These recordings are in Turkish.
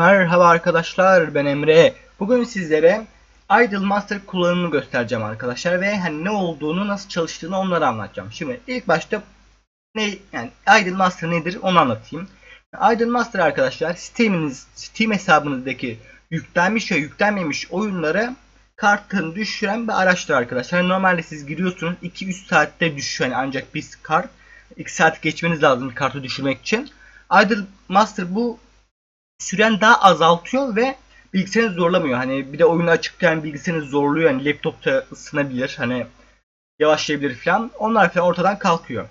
Merhaba arkadaşlar ben Emre. Bugün sizlere Idle Master kullanımını göstereceğim arkadaşlar ve hani ne olduğunu nasıl çalıştığını onları anlatacağım. Şimdi ilk başta ne yani Idle Master nedir onu anlatayım. Idle Master arkadaşlar Steam'iniz Steam hesabınızdaki yüklenmiş ve yüklenmemiş oyunları kartını düşüren bir araçtır arkadaşlar. Normalde siz giriyorsunuz 2-3 saatte düşüyor yani ancak bir kart 2 saat geçmeniz lazım kartı düşürmek için. Idle Master bu süren daha azaltıyor ve bilgisayarınızı zorlamıyor. Hani bir de oyunu açıkken bilgisayarınızı zorluyor. Yani laptopta ısınabilir. Hani yavaşlayabilir falan. Onlar falan ortadan kalkıyor.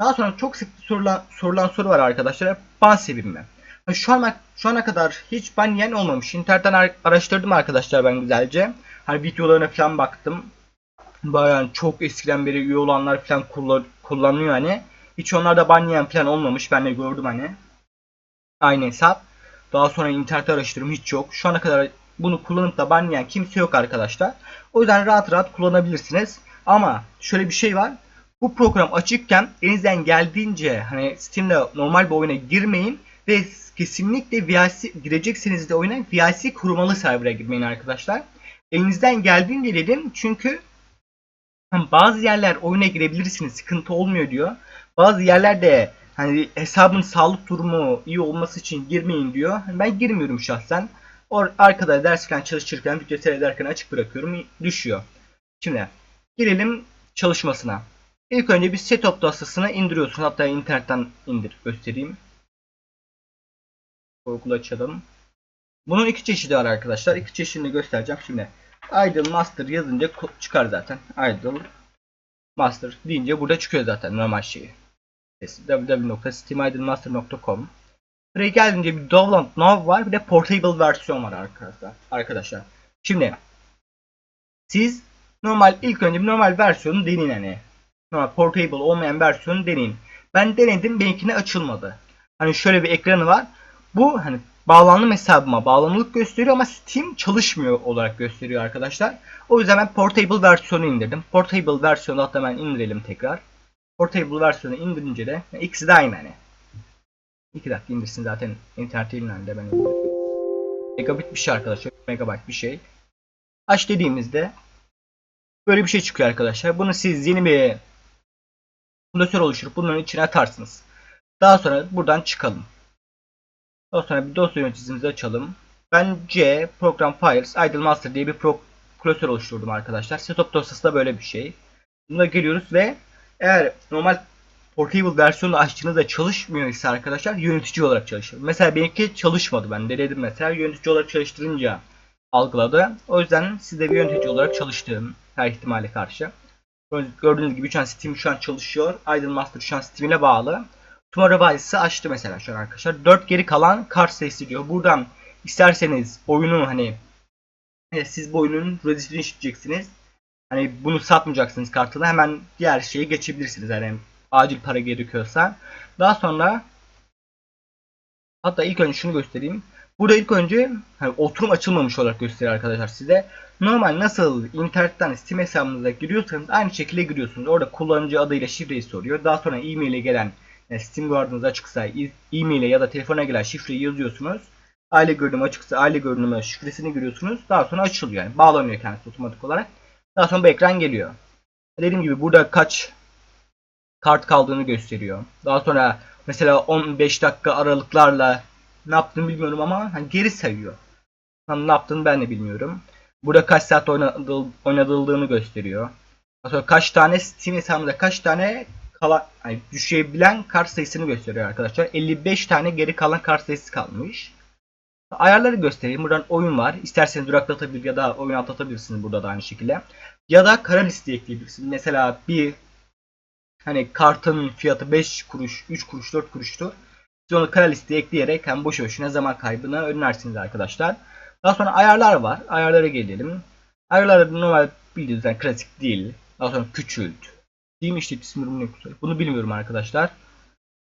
Daha sonra çok sık sorulan, sorulan soru var arkadaşlar. Ban sevinme. Yani şu ana, şu ana kadar hiç ban yiyen olmamış. İnternetten ar- araştırdım arkadaşlar ben güzelce. Hani videolarına falan baktım. Bayağı çok eskiden beri üye olanlar falan kullan- kullanıyor hani. Hiç onlarda ban yiyen falan olmamış. Ben de gördüm hani. Aynı hesap. Daha sonra internette araştırdım hiç yok. Şu ana kadar bunu kullanıp da banlayan kimse yok arkadaşlar. O yüzden rahat rahat kullanabilirsiniz. Ama şöyle bir şey var. Bu program açıkken elinizden geldiğince hani Steam'de normal bir oyuna girmeyin ve kesinlikle VLC girecekseniz de oyuna VLC kurmalı server'a girmeyin arkadaşlar. Elinizden geldiğince dedim çünkü bazı yerler oyuna girebilirsiniz sıkıntı olmuyor diyor. Bazı yerlerde hani hesabın sağlık durumu iyi olması için girmeyin diyor. Ben girmiyorum şahsen. Or arkada ders falan çalışırken video seyrederken açık bırakıyorum düşüyor. Şimdi girelim çalışmasına. İlk önce bir setup dosyasını indiriyorsun. Hatta internetten indir göstereyim. Google açalım. Bunun iki çeşidi var arkadaşlar. İki çeşidini göstereceğim şimdi. Idle Master yazınca çıkar zaten. Idle Master deyince burada çıkıyor zaten normal şeyi www.steamidlemaster.com Buraya geldiğince bir download now var bir de portable versiyon var arkadaşlar. Arkadaşlar. Şimdi siz normal ilk önce bir normal versiyonu deneyin hani. Normal portable olmayan versiyonu deneyin. Ben denedim benimkine açılmadı. Hani şöyle bir ekranı var. Bu hani bağlandım hesabıma bağlanılık gösteriyor ama Steam çalışmıyor olarak gösteriyor arkadaşlar. O yüzden ben portable versiyonu indirdim. Portable versiyonu hatta ben indirelim tekrar. Portable versiyonu indirince de ikisi de aynı hani. 2 dakika indirsin zaten internet elinden de ben indirdim. Megabit bir şey arkadaşlar. Megabyte bir şey. Aç dediğimizde böyle bir şey çıkıyor arkadaşlar. Bunu siz yeni bir klasör oluşturup bunların içine atarsınız. Daha sonra buradan çıkalım. Daha sonra bir dosya yöneticimizi açalım. Ben C Program Files Idle Master diye bir klasör oluşturdum arkadaşlar. Setup dosyası da böyle bir şey. Buna geliyoruz ve eğer normal portable versiyonu açtığınızda çalışmıyor ise arkadaşlar yönetici olarak çalışır. Mesela benimki çalışmadı ben denedim mesela yönetici olarak çalıştırınca algıladı. O yüzden sizde bir yönetici olarak çalıştığım her ihtimale karşı. Gördüğünüz gibi şu an Steam şu an çalışıyor. Idle Master şu an Steam ile bağlı. Tomorrow Bice'ı açtı mesela şu an arkadaşlar. 4 geri kalan kart sayısı diyor. Buradan isterseniz oyunu hani siz bu oyunun rödisini işleyeceksiniz. Hani bunu satmayacaksınız kartını hemen diğer şeye geçebilirsiniz yani acil para gerekiyorsa. Daha sonra hatta ilk önce şunu göstereyim. Burada ilk önce hani oturum açılmamış olarak gösteriyor arkadaşlar size. Normal nasıl internetten Steam hesabınıza giriyorsanız aynı şekilde giriyorsunuz. Orada kullanıcı adıyla şifreyi soruyor. Daha sonra e-mail'e gelen yani Steam Guard'ınız açıksa e-mail'e ya da telefona gelen şifreyi yazıyorsunuz. Aile görünümü açıksa aile görünümü şifresini giriyorsunuz. Daha sonra açılıyor yani bağlanıyor kendisi otomatik olarak. Daha sonra bu ekran geliyor. Dediğim gibi burada kaç kart kaldığını gösteriyor. Daha sonra mesela 15 dakika aralıklarla ne yaptığını bilmiyorum ama hani geri sayıyor. Hani ne yaptığını ben de bilmiyorum. Burada kaç saat oynadıl, oynadıldığını gösteriyor. Daha sonra kaç tane Steam hesabımızda kaç tane kala, yani düşebilen kart sayısını gösteriyor arkadaşlar. 55 tane geri kalan kart sayısı kalmış. Ayarları göstereyim. Buradan oyun var. İsterseniz duraklatabilir ya da oyun atlatabilirsiniz burada da aynı şekilde. Ya da kara liste ekleyebilirsiniz. Mesela bir hani kartın fiyatı 5 kuruş, 3 kuruş, 4 kuruştur. Siz onu kara listeye ekleyerek hem boş boşuna zaman kaybını önlersiniz arkadaşlar. Daha sonra ayarlar var. Ayarlara gelelim. Ayarlar normal bildiğiniz yani klasik değil. Daha sonra küçült. Steam işleticisi durumu ne Bunu bilmiyorum arkadaşlar.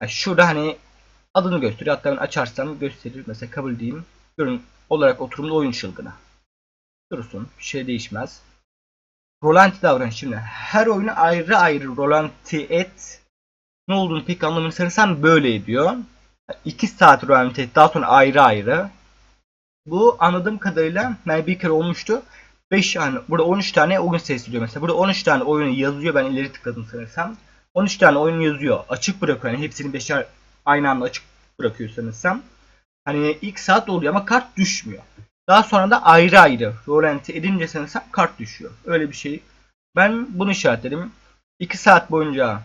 Yani şurada hani adını gösteriyor. Hatta ben açarsam gösterir. Mesela kabul diyeyim. Görün olarak oturumda oyun çılgını. Dursun. Bir şey değişmez. Rolanti davranış şimdi. Her oyunu ayrı ayrı rolanti et. Ne olduğunu pek anlamını sanırsam böyle ediyor. 2 saat rolanti et. Daha sonra ayrı ayrı. Bu anladığım kadarıyla yani bir kere olmuştu. 5 tane, burada 13 tane oyun sesi diyor mesela. Burada 13 tane oyunu yazıyor. Ben ileri tıkladım sanırsam. 13 tane oyun yazıyor. Açık bırakıyor. Yani hepsini beşer aynı anda açık bırakıyor sanırsam. Hani ilk saat oluyor ama kart düşmüyor. Daha sonra da ayrı ayrı rolanti edince sanırsam kart düşüyor. Öyle bir şey. Ben bunu işaretledim. 2 saat boyunca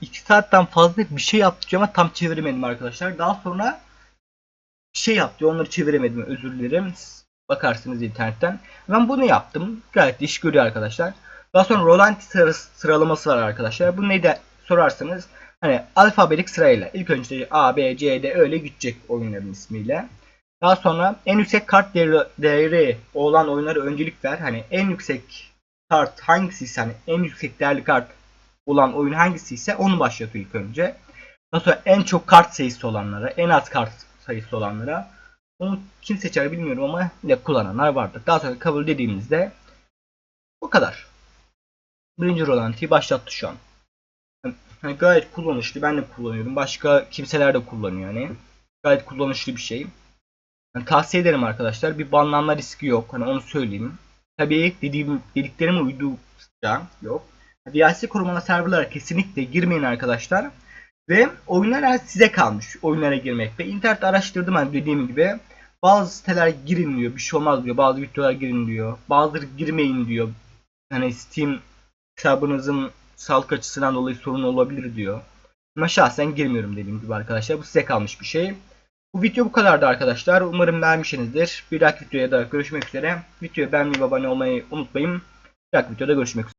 2 saatten fazla bir şey yaptım ama tam çeviremedim arkadaşlar. Daha sonra bir şey yaptı. Onları çeviremedim. Özür dilerim. Bakarsınız internetten. Ben bunu yaptım. Gayet iş görüyor arkadaşlar. Daha sonra rolanti sıralaması var arkadaşlar. Bu neydi sorarsanız hani alfabetik sırayla ilk önce A, B, C, D öyle gidecek oyunların ismiyle. Daha sonra en yüksek kart değeri, değeri olan oyunlara öncelik ver. Hani en yüksek kart hangisiyse hani en yüksek değerli kart olan oyun hangisiyse onu başlatıyor ilk önce. Daha sonra en çok kart sayısı olanlara, en az kart sayısı olanlara onu kim seçer bilmiyorum ama yine kullananlar vardır. Daha sonra kabul dediğimizde bu kadar. Birinci rolantiyi başlattı şu an. Yani gayet kullanışlı. Ben de kullanıyorum. Başka kimseler de kullanıyor yani. Gayet kullanışlı bir şey. Yani tavsiye ederim arkadaşlar. Bir banlanma riski yok. Hani onu söyleyeyim. Tabii dediğim dediklerime uydukça yok. DLC korumana serverlara kesinlikle girmeyin arkadaşlar. Ve oyunlar size kalmış. Oyunlara girmek. Ve internet araştırdım hani dediğim gibi. Bazı siteler girin diyor. Bir şey olmaz diyor. Bazı videolar girin diyor. Bazıları girmeyin diyor. Hani Steam hesabınızın sağlık açısından dolayı sorun olabilir diyor. Ama şahsen girmiyorum dediğim gibi arkadaşlar. Bu size kalmış bir şey. Bu video bu kadardı arkadaşlar. Umarım beğenmişsinizdir. Bir dahaki videoya da görüşmek üzere. Videoyu beğenmeyi ve abone olmayı unutmayın. Bir dahaki videoda görüşmek üzere.